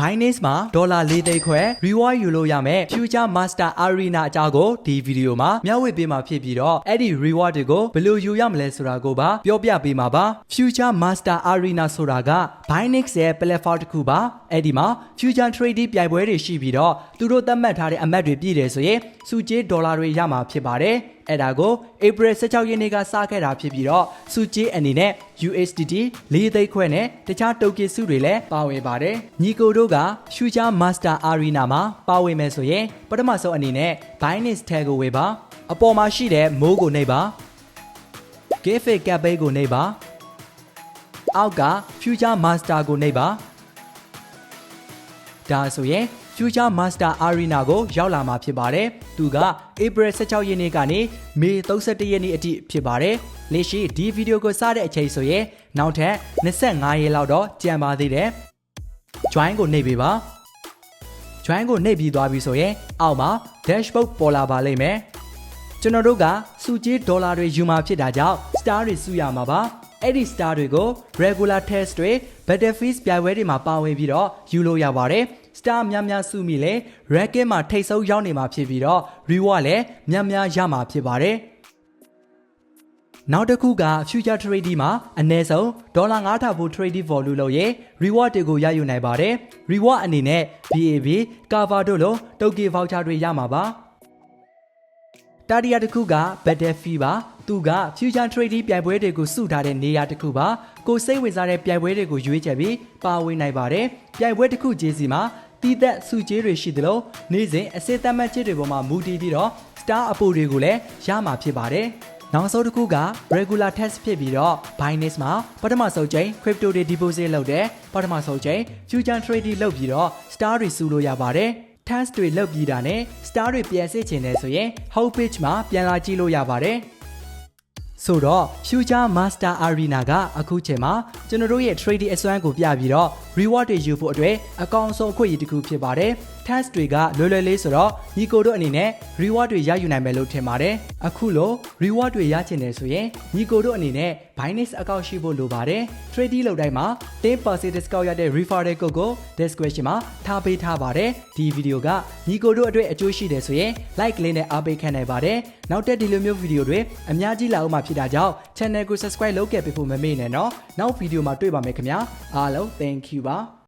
Binance မှာဒေါ်လာ၄သိန်းခွဲ reward ယူလို့ရမယ် Future Master Arena အကြောင်းကိုဒီဗီဒီယိုမှာမျှဝေပေးမှာဖြစ်ပြီးတော့အဲ့ဒီ reward တွေကိုဘယ်လိုယူရမလဲဆိုတာကိုပါပြောပြပေးမှာပါ Future Master Arena ဆိုတာက Binance ရဲ့ platform တစ်ခုပါအဲ့ဒီမှာ Future Trading ပြိုင်ပွဲတွေရှိပြီးတော့သူတို့သတ်မှတ်ထားတဲ့အမှတ်တွေပြည့်တယ်ဆိုရင်စုကြေးဒေါ်လာတွေရမှာဖြစ်ပါတယ်အဲ့ဒါကို April 16ရက်နေ့ကစခဲ့တာဖြစ်ပြီးတော့စုကြေးအနေနဲ့ USDT ၄သိန်းခွဲနဲ့တခြားတိုကင်စုတွေလည်းပါဝင်ပါတယ်ညီကိုတို့က Future Master Arena မှာပါဝင်မယ်ဆိုရင်ပထမဆုံးအနေနဲ့ Binance Tag ကိုဝယ်ပါအပေါ်မှာရှိတဲ့မိုးကိုနှိပ်ပါ Gift Cap ကိုနှိပ်ပါအောက်က Future Master ကိုနှိပ်ပါဒါဆိုရင် Future Master Arena ကိုရောက်လာမှာဖြစ်ပါတယ်။သူက April 16ရက်နေ့ကနေ May 31ရက်နေ့အထိဖြစ်ပါတယ်။လက်ရှိဒီဗီဒီယိုကိုစတဲ့အချိန်ဆိုရင်နောက်ထပ်25ရက်လောက်တော့ကြံပါသေးတယ်။ Join ကိုနှိပ်ပေးပါ။ Join ကိုနှိပ်ပြီးသွားပြီဆိုရင်အောက်မှာ dashboard ပေါ်လာပါလိမ့်မယ်။ကျွန်တော်တို့ကစုကြီးဒေါ်လာတွေယူမှာဖြစ်တာကြောင့် star တွေစုရမှာပါ။အဲ့ဒီ star တွေကို regular test တွေ battlefield ပြိုင်ပွဲတွေမှာပါဝင်ပြီးတော့ယူလို့ရပါတယ်။ star များများစုမိလဲ racket မှာထိတ်ဆုံးရောက်နေမှာဖြစ်ပြီးတော့ reward လည်းများများရမှာဖြစ်ပါတယ်။နောက်တစ်ခုက future trading မှာအနည်းဆုံးဒေါ်လာ9ထောင်ဖို့ trading volume လုပ်ရင် reward တွေကိုရယူနိုင်ပါတယ်။ reward အနေနဲ့ BAB, cover တို့လို token voucher တွေရမှာပါ။တာရီယာတစ်ခုက battlefield ပါသူက future trading ပြိုင်ပွဲတွေကိုစုထားတဲ့နေရာတစ်ခုပါကိုစိတ်ဝင်စားတဲ့ပြိုင်ပွဲတွေကိုရွေးချယ်ပြီးပါဝင်နိုင်ပါတယ်ပြိုင်ပွဲတစ်ခုချင်းစီမှာ တီးသက်စုချေးတွေရှိသလိုနေ့စဉ်အစစ်သက်မှတ်ချေးတွေပေါ်မှာမူတည်ပြီးတော့ star အပိုတွေကိုလည်းရမှာဖြစ်ပါတယ်နောက်ဆုံးတစ်ခုက regular test ဖြစ်ပြီးတော့ Binance မှာပထမဆုံးချိန် crypto တွေ deposit လုပ်တယ်ပထမဆုံးချိန် future trading လုပ်ပြီးတော့ star တွေစုလို့ရပါတယ် task တွေလုပ်ပြီးတာနဲ့ star တွေပြန်စစ်ချင်တယ်ဆိုရင် home page မှာပြန်လာကြည့်လို့ရပါတယ်ဆိုတော့ Future Master Arena ကအခုချိန်မှာကျွန်တော်တို့ရဲ့ trading အစွမ်းကိုပြပြီးတော့ reward တွေယူဖို့အတွက်အကောင့်ဆုံးအခွင့်အရေးတစ်ခုဖြစ်ပါတယ်။ task တွေကလွယ်လွယ်လေးဆိုတော့ညီကိုတို့အနေနဲ့ reward တွေရယူနိုင်မယ်လို့ထင်ပါတယ်။အခုလို reward တွေရချင်တယ်ဆိုရင်ညီကိုတို့အနေနဲ့ Binance အကောင့်ရှိဖို့လိုပါတယ်။ trading လုပ်တိုင်းမှာ10% discount ရတဲ့ referral code ကို description မှာထားပေးထားပါတယ်။ဒီဗီဒီယိုကညီကိုတို့အတွက်အကျိုးရှိတယ်ဆိုရင် like လေးနဲ့အားပေးခံနိုင်ပါတယ်။နောက်တက်ဒီလိုမျိုးဗီဒီယိုတွေအများကြီးလာအောင်မှာဖြစ်တာကြောင့် channel ကို subscribe လုပ်ခဲ့ပေးဖို့မမေ့နဲ့နော်။နောက်ဗီဒီယိုမှာတွေ့ပါမယ်ခင်ဗျာ။အားလုံး thank you ပါ။